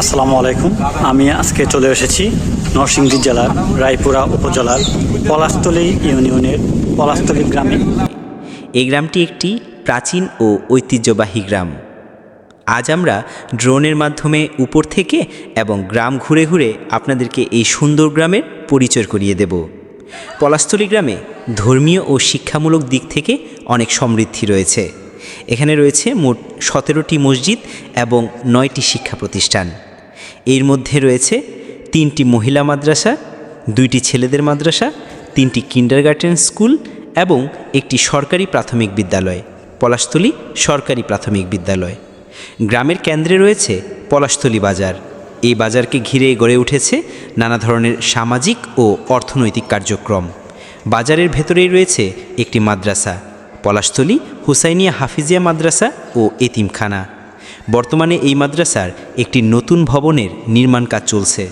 আসসালামু আলাইকুম। আমি আজকে চলে এসেছি নরসিংদী জেলার রায়পুরা উপজেলার পলাশতলী ইউনিয়নের পলাশতলী গ্রামে। এই গ্রামটি একটি প্রাচীন ও ঐতিহ্যবাহী গ্রাম। আজ আমরা ড্রোনের মাধ্যমে উপর থেকে এবং গ্রাম ঘুরে ঘুরে আপনাদেরকে এই সুন্দর গ্রামের পরিচয় করিয়ে দেব। পলাশতলী গ্রামে ধর্মীয় ও শিক্ষামূলক দিক থেকে অনেক সমৃদ্ধি রয়েছে। এখানে রয়েছে মোট সতেরোটি মসজিদ এবং নয়টি শিক্ষা প্রতিষ্ঠান। এর মধ্যে রয়েছে তিনটি মহিলা মাদ্রাসা, দুইটি ছেলেদের মাদ্রাসা, তিনটি কিন্ডারগার্টেন স্কুল এবং একটি সরকারি প্রাথমিক বিদ্যালয়, পলাশতলী সরকারি প্রাথমিক বিদ্যালয়। গ্রামের কেন্দ্রে রয়েছে পলাশতলী বাজার। এই বাজারকে ঘিরে গড়ে উঠেছে নানা ধরনের সামাজিক ও অর্থনৈতিক কার্যক্রম। বাজারের ভেতরেই রয়েছে একটি মাদ্রাসা, পলাশতলী হুসাইনিয়া হাফিজিয়া মাদ্রাসা ও এতিমখানা। বর্তমানে এই মাদ্রাসার একটি নতুন ভবনের নির্মাণ কাজ চলছে।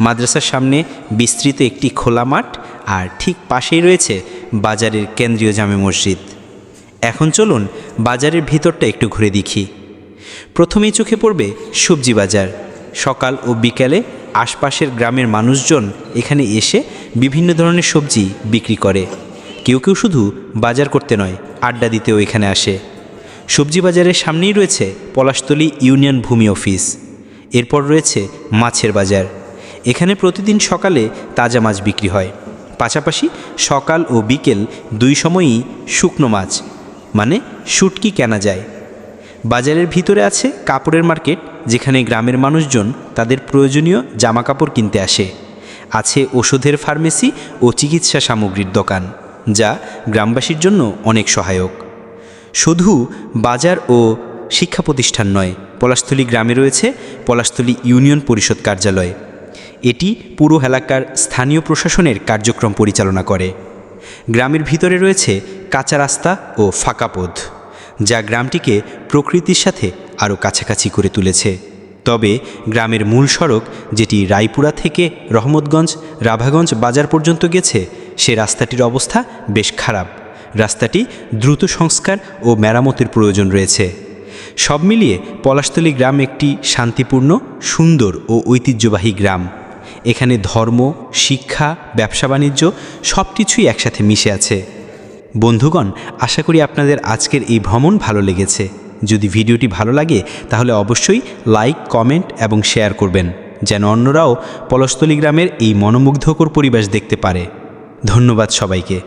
মাদ্রাসার সামনে বিস্তৃত একটি খোলা মাঠ আর ঠিক পাশেই রয়েছে বাজারের কেন্দ্রীয় জামে মসজিদ। এখন চলুন বাজারের ভিতরটা একটু ঘুরে দেখি। প্রথমেই চোখে পড়বে সবজি বাজার। সকাল ও বিকেলে আশপাশের গ্রামের মানুষজন এখানে এসে বিভিন্ন ধরনের সবজি বিক্রি করে। কেউ কেউ শুধু বাজার করতে নয়, আড্ডা দিতেও এখানে আসে। সবজি বাজারের সামনেই রয়েছে পলাশতলী ইউনিয়ন ভূমি অফিস। এরপর রয়েছে মাছের বাজার। এখানে প্রতিদিন সকালে তাজা মাছ বিক্রি হয়। পাশাপাশি সকাল ও বিকেল দুই সময়ই শুকনো মাছ মানে শুটকি কেনা যায়। বাজারের ভিতরে আছে কাপড়ের মার্কেট, যেখানে গ্রামের মানুষজন তাদের প্রয়োজনীয় জামা কাপড় কিনতে আসে। আছে ওষুধের ফার্মেসি ও চিকিৎসা সামগ্রীর দোকান, যা গ্রামবাসীর জন্য অনেক সহায়ক। শুধু বাজার ও শিক্ষা প্রতিষ্ঠান নয়, পলাশতলী গ্রামে রয়েছে পলাশতলী ইউনিয়ন পরিষদ কার্যালয়। এটি পুরো এলাকার স্থানীয় প্রশাসনের কার্যক্রম পরিচালনা করে। গ্রামের ভিতরে রয়েছে কাঁচা রাস্তা ও ফাঁকা পথ, যা গ্রামটিকে প্রকৃতির সাথে আরও কাছাকাছি করে তুলেছে। তবে গ্রামের মূল সড়ক, যেটি রায়পুরা থেকে রহমতগঞ্জ, রাভাগঞ্জ বাজার পর্যন্ত গেছে, সে রাস্তাটির অবস্থা বেশ খারাপ। রাস্তাটি দ্রুত সংস্কার ও মেরামতের প্রয়োজন রয়েছে। সব মিলিয়ে পলাশতলী গ্রাম একটি শান্তিপূর্ণ, সুন্দর ও ঐতিহ্যবাহী গ্রাম। এখানে ধর্ম, শিক্ষা, ব্যবসা বাণিজ্য সব কিছুই একসাথে মিশে আছে। বন্ধুগণ, আশা করি আপনাদের আজকের এই ভ্রমণ ভালো লেগেছে। যদি ভিডিওটি ভালো লাগে, তাহলে অবশ্যই লাইক, কমেন্ট এবং শেয়ার করবেন, যেন অন্যরাও পলস্তলী গ্রামের এই মনোমুগ্ধকর পরিবেশ দেখতে পারে। ধন্যবাদ সবাইকে।